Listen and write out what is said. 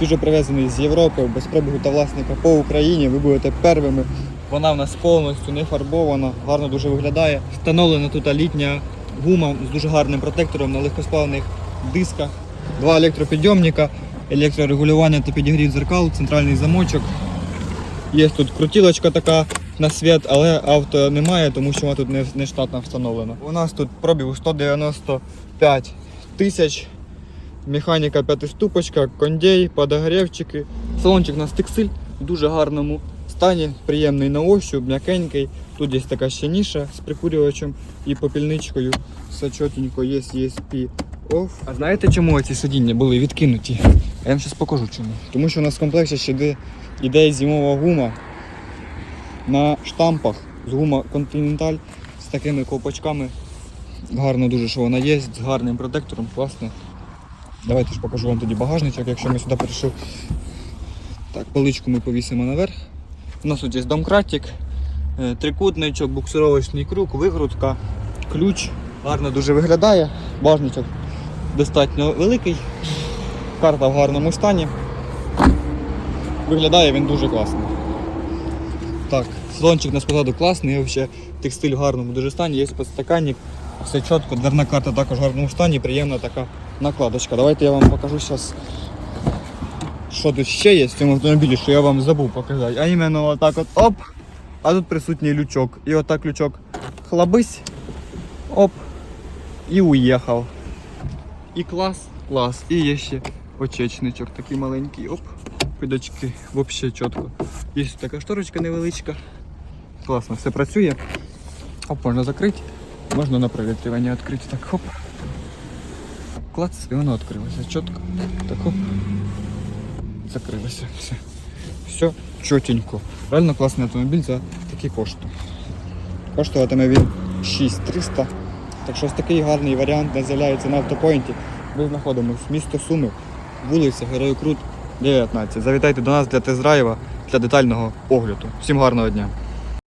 свіжо привезений з Європи, без пробігу та власника по Україні. Ви будете первими. Вона в нас повністю не фарбована, гарно дуже виглядає. Встановлена тут літня гума з дуже гарним протектором на легкосплавних дисках. Два електропідйомника, електрорегулювання та підігрів дзеркал, центральний замочок. Є тут крутілочка така на світ, але авто немає, тому що вона тут не, штатно встановлена. У нас тут пробіг 195 тисяч. Механіка п'ятиступочка, кондей, подогрівчики. Салончик у нас текстиль в дуже гарному стані, приємний на ощупь, м'якенький. Тут є така ще ніша з прикурювачем і попільничкою. Все чотенько, є ESP off. А знаєте, чому ці сидіння були відкинуті? Я вам зараз покажу чому. Тому що у нас в комплекті ще йде, йде зимова гума на штампах з гума Continental з такими ковпачками. Гарно дуже, що вона є, з гарним протектором, класно. Давайте ж покажу вам тоді багажничок, якщо ми сюди прийшли. Так, поличку ми повісимо наверх. У нас тут є домкратик, е, трикутничок, буксировочний круг, вигрузка, ключ. Гарно дуже виглядає. Багажничок достатньо великий. Карта в гарному стані. Виглядає він дуже класно. Так, салончик на позаду класний, взагалі текстиль в гарному дуже стані, є підстаканник, все чітко, дверна карта також в гарному стані, приємна така накладочка. Давайте я вам покажу зараз, що тут ще є в цьому автомобілі, що я вам забув показати. А іменно отак от оп, а тут присутній лючок. І отак лючок хлабись, оп, і уїхав. І клас, клас. І є ще очечничок такий маленький, оп. Підочки взагалі чітко. Є така шторочка невеличка. Класно, все працює. Оп, можна закрити. Можна на провітрювання відкрити. Так, хоп. Клац, і воно відкрилося. Чітко. Так хоп. Закрилося. Все. Все чотенько. Реально класний автомобіль за такі кошти. Коштуватиме він 6300. Так що ось такий гарний варіант не з'являється на автопоінті. Ми знаходимося в місто Суми, вулиця Герою Крут, 19. Завітайте до нас для тест-драйва, для детального огляду. Всім гарного дня!